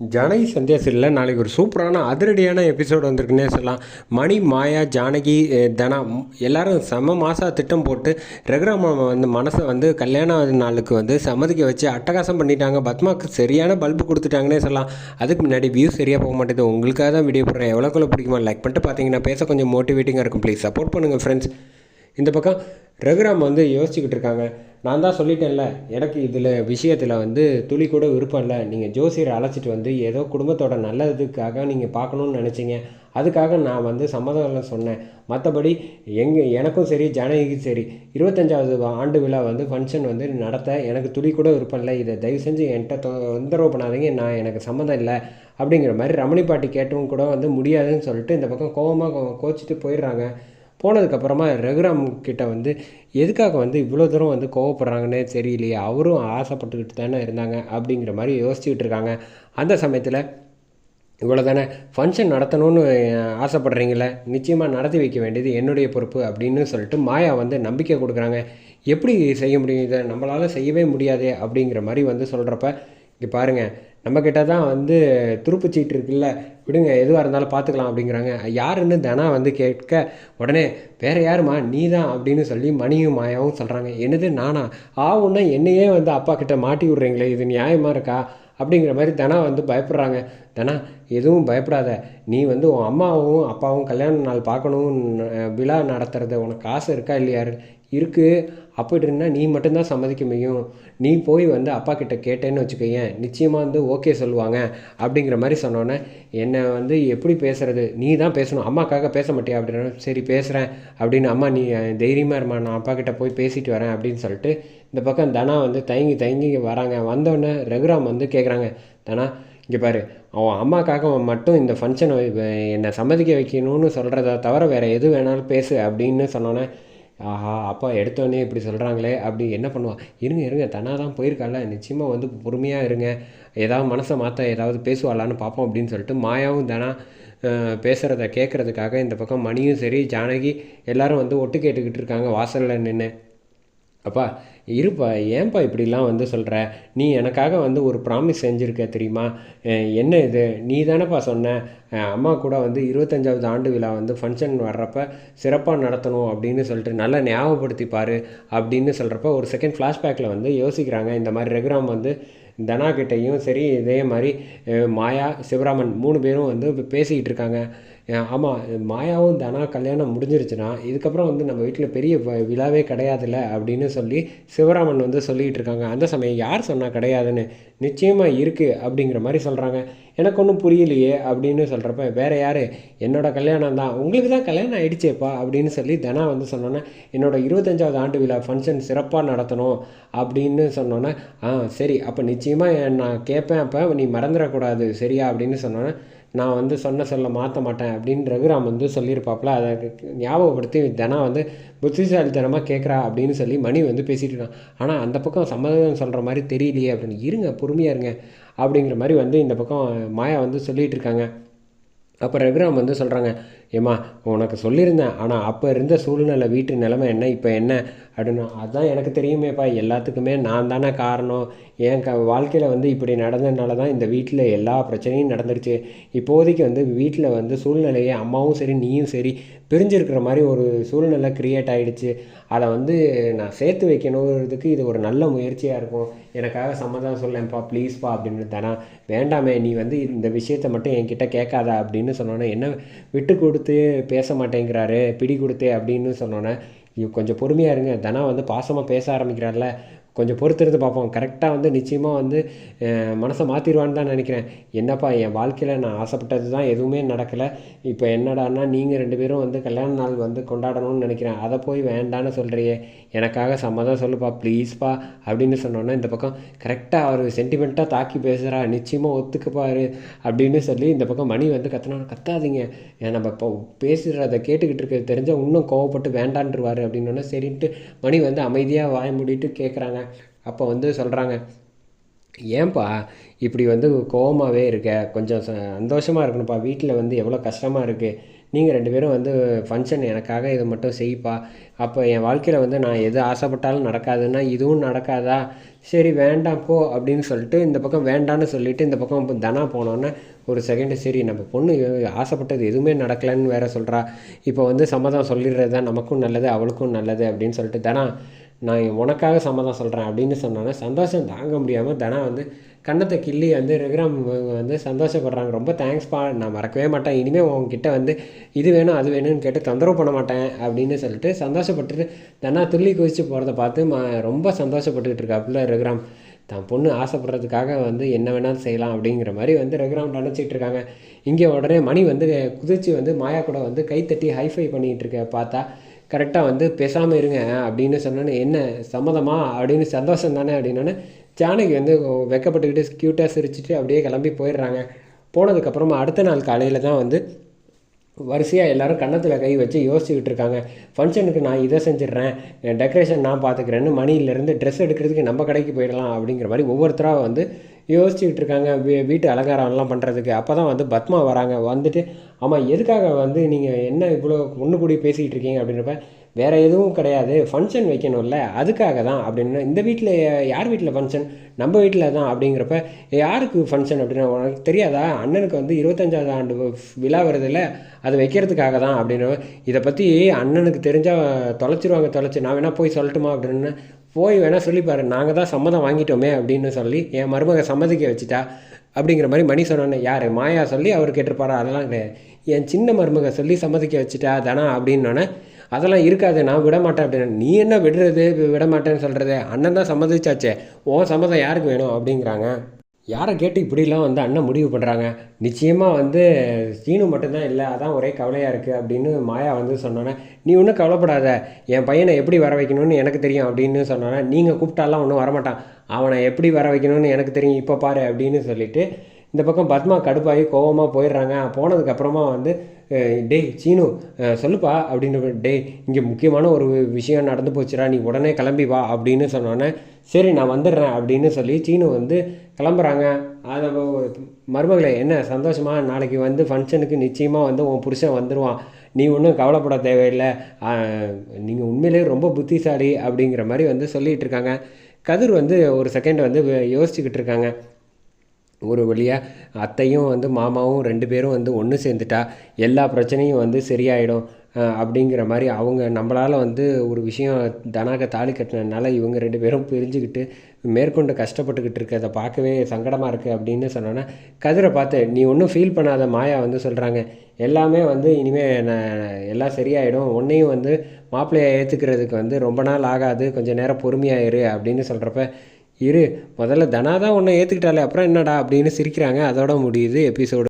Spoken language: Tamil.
ஜானகி சந்தியாசிரியில் நாளைக்கு ஒரு சூப்பரான அதிரடியான எபிசோடு வந்திருக்குன்னே சொல்லலாம். மணி மாயா ஜானகி தனா எல்லாரும் செம மாதம் திட்டம் போட்டு ரகுராம வந்து மனசை வந்து கல்யாண நாளுக்கு வந்து சம்மதிக்க வச்சு அட்டகாசம் பண்ணிட்டாங்க. பத்மாவுக்கு சரியான பல்பு கொடுத்துட்டாங்கன்னே சொல்லலாம். அதுக்கு முன்னாடி வியூ சரியாக போக மாட்டேது. உங்களுக்காக தான் வீடியோ போடுறேன். எவ்வளோக்குள்ள பிடிக்குமா லைக் பண்ணிட்டு பார்த்தீங்கன்னா பேச கொஞ்சம் மோட்டிவேட்டிங்காக இருக்கும். ப்ளீஸ் சப்போர்ட் பண்ணுங்கள் ஃப்ரெண்ட்ஸ் இந்த பக்கம் ரகுராம் வந்து யோசிச்சுக்கிட்டு இருக்காங்க. நான் தான் சொல்லிட்டேன்ல எனக்கு இதில் விஷயத்தில் வந்து துளி கூட விருப்பம் இல்லை. நீங்கள் ஜோசியரை அழைச்சிட்டு வந்து ஏதோ குடும்பத்தோட நல்லதுக்காக நீங்கள் பார்க்கணுன்னு நினச்சிங்க. அதுக்காக நான் வந்து சம்மதம் சொன்னேன். மற்றபடி எங்கே எனக்கும் சரி ஜானகிக்கும் சரி இருபத்தஞ்சாவது ஆண்டு விழா வந்து ஃபங்க்ஷன் வந்து நடத்த எனக்கு துளி கூட விருப்பம் இல்லை. இதை தயவு செஞ்சு என்கிட்ட தொ- தொந்தரவு பண்ணாதீங்க. நான் எனக்கு சம்மதம் இல்லை. அப்படிங்கிற மாதிரி ரமணி பாட்டி கேட்டவும் கூட வந்து முடியாதுன்னு சொல்லிட்டு இந்த பக்கம் கோவமாக கோச்சிட்டு போயிடுறாங்க. போனதுக்கப்புறமா ரகுராம் கிட்ட வந்து எதுக்காக வந்து இவ்வளோ தூரம் வந்து கோவப்படுறாங்கன்னே தெரியலையே அவரும் ஆசைப்பட்டுக்கிட்டு தானே இருந்தாங்க அப்படிங்கிற மாதிரி யோசிச்சுக்கிட்டு இருக்காங்க. அந்த சமயத்தில் இவ்வளோ தானே ஃபங்க்ஷன் நடத்தணும்னு ஆசைப்பட்றீங்களே நிச்சயமாக நடத்தி வைக்க வேண்டியது என்னுடைய பொறுப்பு அப்படின்னு சொல்லிட்டு மாயா வந்து நம்பிக்கை கொடுக்குறாங்க. எப்படி செய்ய முடியும் இதை? நம்மளால் செய்யவே முடியாது அப்படிங்கிற மாதிரி வந்து சொல்கிறப்ப இங்கே பாருங்கள் நம்மக்கிட்ட தான் வந்து துருப்பு சீட்டு இருக்குல்ல விடுங்க எதுவாக இருந்தாலும் பார்த்துக்கலாம் அப்படிங்கிறாங்க. யாருன்னு தனா வந்து கேட்க உடனே வேறு யாருமா நீ தான் அப்படின்னு சொல்லி மணியும் மாயாவும் சொல்கிறாங்க என்னது நானா? ஆவுன்னா என்னையே வந்து அப்பா கிட்ட மாட்டி விட்றீங்களே இது நியாயமாக இருக்கா? அப்படிங்கிற மாதிரி தனா வந்து பயப்படுறாங்க. தனா எதுவும் பயப்படாத. நீ வந்து உன் அம்மாவும் அப்பாவும் கல்யாண நாள் பார்க்கணும் விழா நடத்துறது உனக்கு காசு இருக்கா இல்லையா? இருக்குது அப்படி இருந்தால் நீ மட்டும்தான் சம்மதிக்க முடியும். நீ போய் வந்து அப்பா கிட்ட கேட்டேன்னு வச்சுக்கோயேன் நிச்சயமாக வந்து ஓகே சொல்லுவாங்க அப்படிங்கிற மாதிரி சொன்னோன்னே என்னை வந்து எப்படி பேசுகிறது நீ தான் பேசணும். அம்மாக்காக பேச மாட்டியா? அப்படின்னா சரி பேசுகிறேன் அப்படின்னு அம்மா நீ தைரியமாக இருமா நான் அப்பா கிட்ட போய் பேசிட்டு வரேன். அப்படின்னு சொல்லிட்டு இந்த பக்கம் தனா வந்து தயங்கி தயங்கி வராங்க. வந்தோடனே ரகுராம் வந்து கேட்குறாங்க தனா இங்கே பாரு அவன் அம்மாக்காக அவன் மட்டும் இந்த ஃபங்க்ஷனை என்னை சம்மதிக்க வைக்கணும்னு சொல்கிறத தவிர வேறு எது வேணாலும் பேசு அப்படின்னு சொன்னோன்னே ஆஹா அப்பா எடுத்தோடனே இப்படி சொல்கிறாங்களே அப்படி என்ன பண்ணுவான் இருங்க இருங்க தனா தான் போயிருக்கால நிச்சயமாக வந்து பொறுமையாக இருங்க. ஏதாவது மனசை மாற்ற ஏதாவது பேசுவாளான்னு பார்ப்போம் அப்படின்னு சொல்லிட்டு மாயாவும் தனா பேசுகிறத கேட்குறதுக்காக இந்த பக்கம் மணியும் சரி ஜானகி எல்லாரும் வந்து ஒட்டு கேட்டுக்கிட்டு இருக்காங்க வாசலில் நின்று அப்பா இருப்பா ஏன்பா இப்படிலாம் வந்து சொல்கிற நீ எனக்காக வந்து ஒரு ப்ராமிஸ் செஞ்சுருக்க தெரியுமா? என்ன இது? நீ தானேப்பா சொன்ன. அம்மா கூட வந்து இருபத்தஞ்சாவது ஆண்டு விழா வந்து ஃபங்க்ஷன் வர்றப்ப சிறப்பாக நடத்தணும் அப்படின்னு சொல்லிட்டு நல்லா ஞாபகப்படுத்தி பாரு அப்படின்னு சொல்கிறப்ப ஒரு செகண்ட் ஃப்ளாஷ்பேக்கில் வந்து யோசிக்கிறாங்க. இந்த மாதிரி ரகுராம் வந்து தனா சரி இதே மாதிரி மாயா சிவராமன் மூணு பேரும் வந்து பேசிக்கிட்டு இருக்காங்க. ஆமாம் மாயாவும் தனா கல்யாணம் முடிஞ்சிருச்சுன்னா இதுக்கப்புறம் வந்து நம்ம வீட்டில் பெரிய வ- விழாவே கிடையாதுல்ல அப்படின்னு சொல்லி சிவராமன் வந்து சொல்லிகிட்டு இருக்காங்க. அந்த சமயம் யார் சொன்னால் கிடையாதுன்னு நிச்சயமாக இருக்குது அப்படிங்கிற மாதிரி சொல்கிறாங்க எனக்கு ஒன்றும் புரியலையே அப்படின்னு சொல்கிறப்ப வேறு யார்? என்னோட கல்யாணம் தான். உங்களுக்கு தான் கல்யாணம் ஆகிடுச்சேப்பா அப்படின்னு சொல்லி தனா வந்து சொன்னோன்னே என்னோடய இருபத்தஞ்சாவது ஆண்டு விழா ஃபங்க்ஷன் சிறப்பாக நடத்தணும் அப்படின்னு சொன்னோன்னே ஆ சரி அப்போ நிச்சயமாக நான் கேட்பேன் அப்போ நீ மறந்துடக்கூடாது சரியா அப்படின்னு சொன்னோன்னே நான் வந்து சொன்ன சொல்ல மாற்ற மாட்டேன் அப்படின்னு ரகுராம் வந்து சொல்லியிருப்பாப்புல அதை ஞாபகப்படுத்தி தினம் வந்து புத்திசாலித்தனமாக கேட்குறா அப்படின்னு சொல்லி மணி வந்து பேசிகிட்டு இருக்கான். ஆனால் அந்த பக்கம் சம்மதம் சொல்கிற மாதிரி தெரியலையே அப்படின்னு இருங்க பொறுமையாக இருங்க அப்படிங்கிற மாதிரி வந்து இந்த பக்கம் மாயா வந்து சொல்லிகிட்டு இருக்காங்க. அப்போ ரகுராம் வந்து சொல்கிறாங்க ஏம்மா உனக்கு சொல்லியிருந்தேன் ஆனால் அப்போ இருந்த சூழ்நிலை வீட்டு நிலைமை என்ன இப்போ என்ன அப்படின்னு. அதுதான் எனக்கு தெரியுமேப்பா எல்லாத்துக்குமே நான் தானே காரணம். என் க வாழ்க்கையில் வந்து இப்படி நடந்ததுனால தான் இந்த வீட்டில் எல்லா பிரச்சனையும் நடந்துருச்சு. இப்போதைக்கு வந்து வீட்டில் வந்து சூழ்நிலையை அம்மாவும் சரி நீயும் சரி பிரிஞ்சிருக்கிற மாதிரி ஒரு சூழ்நிலை க்ரியேட் ஆகிடுச்சு அதை வந்து நான் சேர்த்து வைக்கணுங்கிறதுக்கு இது ஒரு நல்ல முயற்சியாக இருக்கும். எனக்காக சம்மதம் சொல்லேன்ப்பா ப்ளீஸ்ப்பா அப்படின்னு தானா வேண்டாமே நீ வந்து இந்த விஷயத்தை மட்டும் என்கிட்ட கேட்காத அப்படின்னு சொன்னோன்னே என்ன விட்டு கொடு கொடுத்து பேச மாட்டேங்கிறாரு பிடி கொடுத்து அப்படின்னு சொன்னோன்னே கொஞ்சம் பொறுமையாக இருங்க. தனா வந்து பாசமாக பேச ஆரம்பிக்கிறார்ல. கொஞ்சம் பொறுத்திருந்து பார்ப்போம். கரெக்டாக வந்து நிச்சயமாக வந்து மனசை மாற்றிடுவான்னு தான் நினைக்கிறேன். என்னப்பா என் வாழ்க்கையில் நான் ஆசைப்பட்டது தான் எதுவுமே நடக்கலை. இப்போ என்னடான்னா நீங்கள் ரெண்டு பேரும் வந்து கல்யாண நாள் வந்து கொண்டாடணும்னு நினைக்கிறேன். அதை போய் வேண்டான்னு சொல்கிறியே எனக்காக சம்மதம் சொல்லுப்பா ப்ளீஸ்ப்பா அப்படின்னு சொன்னோன்னா இந்த பக்கம் கரெக்டாக அவர் சென்டிமெண்ட்டாக தாக்கி பேசுகிறா நிச்சயமாக ஒத்துக்குப்பாரு அப்படின்னு சொல்லி இந்த பக்கம் மணி வந்து கத்தினா கத்தாதீங்க. நம்ம இப்போ பேசுகிறத கேட்டுக்கிட்டு இருக்க தெரிஞ்சால் இன்னும் கோவப்பட்டு வேண்டான்ருவார் அப்படின்னோடனே சரின்ட்டு மணி வந்து அமைதியாக வாய மூடிட்டு கேட்குறாங்க அப்போ வந்து சொல்கிறாங்க ஏன்பா இப்படி வந்து கோவமாகவே இருக்க? கொஞ்சம் ச- இருக்கணும்ப்பா. வீட்டில் வந்து எவ்வளோ கஷ்டமாக இருக்குது நீங்கள் ரெண்டு பேரும் வந்து ஃபங்க்ஷன் எனக்காக இதை மட்டும் செய்ப்பா. அப்போ என் வாழ்க்கையில் வந்து நான் எது ஆசைப்பட்டாலும் நடக்காதுன்னா இதுவும் நடக்காதா? சரி வேண்டாம் போ அப்படின்னு சொல்லிட்டு இந்த பக்கம் வேண்டான்னு சொல்லிவிட்டு இந்த பக்கம் இப்போ தனா போனோன்னே ஒரு செகண்டு சரி நம்ம பொண்ணு ஆசைப்பட்டது எதுவுமே நடக்கலைன்னு வேற சொல்கிறா இப்போ வந்து சம்மதம் சொல்லிடுறது தான் நமக்கும் நல்லது அவளுக்கும் நல்லது அப்படின்னு சொல்லிட்டு தனா நான் உனக்காக சம்மதம் சொல்கிறேன் அப்படின்னு சொன்னோன்னே சந்தோஷம் தாங்க முடியாமல் தனா வந்து கன்னத்தை கிள்ளி வந்து ரகுராம் வந்து சந்தோஷப்படுறாங்க. ரொம்ப தேங்க்ஸ்ப்பா நான் மறக்கவே மாட்டேன். இனிமேல் உங்ககிட்ட வந்து இது வேணும் அது வேணும்னு கேட்டு தொந்தரவு பண்ண மாட்டேன் அப்படின்னு சொல்லிட்டு சந்தோஷப்பட்டுட்டு தனா துள்ளி குதிச்சு போகிறத பார்த்து ம ரொம்ப சந்தோஷப்பட்டுக்கிட்டு இருக்காப்புல ரகுராம். தான் பொண்ணு ஆசைப்படுறதுக்காக வந்து என்ன வேணாலும் செய்யலாம் அப்படிங்கிற மாதிரி வந்து ரகுராம் நினச்சிட்டு இருக்காங்க. இங்கே உடனே மணி வந்து குதிச்சு வந்து மாயா கூட வந்து கைத்தட்டி ஹைஃபை பண்ணிகிட்டு இருக்க பார்த்தா கரெக்டாக வந்து பேசாமல் இருங்க அப்படின்னு சொன்னோன்னே என்ன சம்மதமா? அப்படின்னு சந்தோஷம் தானே அப்படின்னோடனே ஜானகி வந்து வெக்கப்பட்டுக்கிட்டு க்யூட்டாக சிரிச்சுட்டு அப்படியே கிளம்பி போயிடுறாங்க. போனதுக்கப்புறமா அடுத்த நாள் காலையில் தான் வந்து வரிசையாக எல்லோரும் கன்னத்தில் கை வச்சு யோசிச்சுக்கிட்டு இருக்காங்க. ஃபங்க்ஷனுக்கு நான் இதை செஞ்சிடுறேன். டெக்கரேஷன் நான் பார்த்துக்கிறேன்னு மணியிலேருந்து ட்ரெஸ் எடுக்கிறதுக்கு நம்ம கடைக்கு போயிடலாம். அப்படிங்கிற மாதிரி ஒவ்வொருத்தராக வந்து யோசிச்சுக்கிட்டு இருக்காங்க வீ வீட்டு அலங்காரம்லாம் பண்ணுறதுக்கு அப்போ தான் வந்து பத்மா வராங்க. வந்துட்டு ஆமாம் எதுக்காக வந்து நீங்கள் என்ன இவ்வளோ ஒன்று கூடி பேசிக்கிட்டு இருக்கீங்க அப்படின்றப்ப வேறு எதுவும் கிடையாது. ஃபங்க்ஷன் வைக்கணும்ல. அதுக்காக தான். அப்படின்னு. இந்த வீட்டில் யார் வீட்டில் ஃபங்க்ஷன் நம்ம வீட்டில் தான் அப்படிங்கிறப்ப யாருக்கு ஃபங்க்ஷன் அப்படின்னா உனக்கு தெரியாதா? அண்ணனுக்கு வந்து இருபத்தஞ்சாவது ஆண்டு விழா வருதுல்ல. அது வைக்கிறதுக்காக தான் அப்படின்னு இதை பற்றி அண்ணனுக்கு தெரிஞ்சால் தொலைச்சிருவாங்க தொலைச்சி. நான் வேணால் போய் சொல்லட்டுமா? அப்படின்னு போய் வேணால் சொல்லிப்பாரு நாங்கள் தான் சம்மதம் வாங்கிட்டோமே அப்படின்னு சொல்லி என் மருமக சம்மதிக்க வச்சுட்டா அப்படிங்கிற மாதிரி மணி சொன்னோன்னே யார்? மாயா சொல்லி அவர் கேட்டிருப்பாரா? அதெல்லாம் கிடையாது என் சின்ன மருமக சொல்லி சம்மதிக்க வச்சுட்டா தானா அப்படின்னோடனே அதெல்லாம் இருக்காது நான் விட மாட்டேன் அப்படின்னு. நீ என்ன விடுறது? விட மாட்டேன்னு சொல்கிறது அண்ணன் தான் சம்மதிச்சாச்சே ஓ சம்மதம் யாருக்கு வேணும்? அப்படிங்கிறாங்க. யாரை கேட்டு இப்படிலாம் வந்து அண்ணன் முடிவு பண்ணுறாங்க நிச்சயமாக வந்து சீனு மட்டும்தான் இல்லை அதான் ஒரே கவலையாக இருக்குது அப்படின்னு மாயா வந்து சொன்னோன்னே நீ ஒன்றும் கவலைப்படாத என் பையனை எப்படி வர வைக்கணும்னு எனக்கு தெரியும் அப்படின்னு சொன்னோன்னே நீங்கள் கூப்பிட்டாலாம் ஒன்றும் வரமாட்டான். அவனை எப்படி வர வைக்கணும்னு எனக்கு தெரியும் இப்போ பாரு அப்படின்னு சொல்லிவிட்டு இந்த பக்கம் பத்மா கடுப்பாகி கோவமாக போயிடுறாங்க. போனதுக்கப்புறமா வந்து டேய் சீனு சொல்லுப்பா அப்படின்னு டேய் இங்கே முக்கியமான ஒரு விஷயம் நடந்து போச்சுடா நீ உடனே கிளம்பி வா அப்படின்னு சொன்னோன்னே சரி நான் வந்துடுறேன் அப்படின்னு சொல்லி சீனு வந்து கிளம்புறாங்க. அதை மருமகளை என்ன சந்தோஷமா? நாளைக்கு வந்து ஃபங்க்ஷனுக்கு நிச்சயமாக வந்து உன் புருஷன் வந்துடுவான் நீ ஒன்றும் கவலைப்பட தேவையில்லை. நீங்கள் உண்மையிலேயே ரொம்ப புத்திசாலி அப்படிங்கிற மாதிரி வந்து சொல்லிகிட்டு இருக்காங்க. கதிர் வந்து ஒரு செகண்ட் வந்து யோசிச்சுக்கிட்டு இருக்காங்க. ஒரு வழியாக அத்தையும் வந்து மாமாவும் ரெண்டு பேரும் வந்து ஒன்று சேர்ந்துட்டா எல்லா பிரச்சனையும் வந்து சரியாயிடும். அப்படிங்கிற மாதிரி அவங்க நம்மளால் வந்து ஒரு விஷயம் தனாக தாலி கட்டினதுனால இவங்க ரெண்டு பேரும் பிரிஞ்சுக்கிட்டு மேற்கொண்டு கஷ்டப்பட்டுக்கிட்டு இருக்கிறத பார்க்கவே சங்கடமாக இருக்குது அப்படின்னு சொன்னோன்னா கதிரை பார்த்து நீ ஒன்றும் ஃபீல் பண்ணாத மாயா வந்து சொல்கிறாங்க எல்லாமே வந்து இனிமேல் நான் எல்லாம் சரியாயிடும். உன்னையும் வந்து மாப்பிள்ளையை ஏற்றுக்கிறதுக்கு வந்து ரொம்ப நாள் ஆகாது. கொஞ்சம் நேரம் பொறுமையாக இரு அப்படின்னு சொல்கிறப்ப இரு முதல்ல தனா தான் ஒன்று ஏற்றுக்கிட்டாலே அப்புறம் என்னடா அப்படின்னு சிரிக்கிறாங்க. அதோட முடியுது எபிசோடு